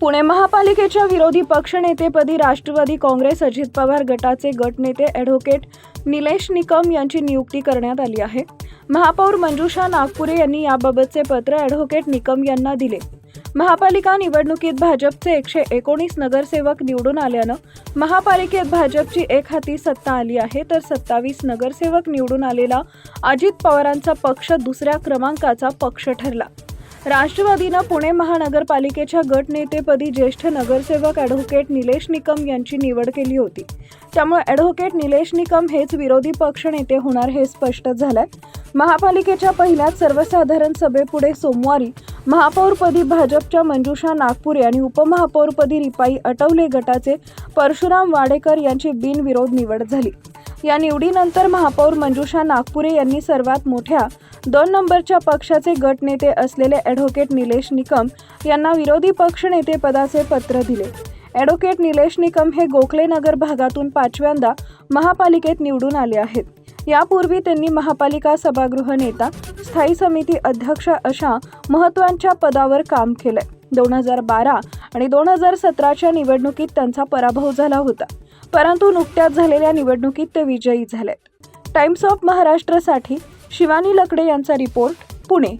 पुणे महापालिकेच्या विरोधी पक्षनेतेपदी राष्ट्रवादी काँग्रेस अजित पवार गटाचे गटनेते ॲडव्होकेट निलेश निकम यांची नियुक्ती करण्यात आली आहे. महापौर मंजुषा नागपुरे यांनी याबाबतचे पत्र ॲडव्होकेट निकम यांना दिले. महापालिका निवडणुकीत भाजपचे एकशे एकोणीस नगरसेवक निवडून आल्यानं महापालिकेत भाजपची एक हाती सत्ता आली आहे तर सत्तावीस नगरसेवक निवडून आलेला अजित पवारांचा पक्ष दुसऱ्या क्रमांकाचा पक्ष ठरला. राष्ट्रवादीनं पुणे महानगरपालिकेच्या गटनेतेपदी ज्येष्ठ नगरसेवक ॲडव्होकेट निलेश निकम यांची निवड केली होती. त्यामुळे ॲडव्होकेट निलेश निकम हेच विरोधी पक्ष नेते होणार हे स्पष्ट झालंय. महापालिकेच्या पहिल्याच सर्वसाधारण सभेपुढे सोमवारी महापौरपदी भाजपच्या मंजुषा नागपुरे आणि उपमहापौरपदी रिपाई अटवले गटाचे परशुराम वाडेकर यांची बिनविरोध निवड झाली. या निवडीनंतर महापौर मंजुषा नागपुरे यांनी सर्वात मोठ्या दोन नंबरच्या पक्षाचे गटनेते असलेले ॲडव्होकेट निलेश निकम यांना विरोधी पक्षनेतेपदाचे पत्र दिले. ॲडव्होकेट निलेश निकम हे गोखले नगर भागातून पाचव्यांदा महापालिकेत निवडून आले आहेत. यापूर्वी त्यांनी महापालिका सभागृह नेता स्थायी समिती अध्यक्ष अशा महत्त्वाच्या पदावर काम केलंय. दोन हजार बारा आणि दोन हजार सतराच्या निवडणुकीत त्यांचा पराभव झाला होता. परंतु नुकत्याच झालेल्या निवडणुकीत ते विजयी झालेत. टाइम्स ऑफ महाराष्ट्रसाठी शिवानी लकडे यांचा रिपोर्ट पुणे.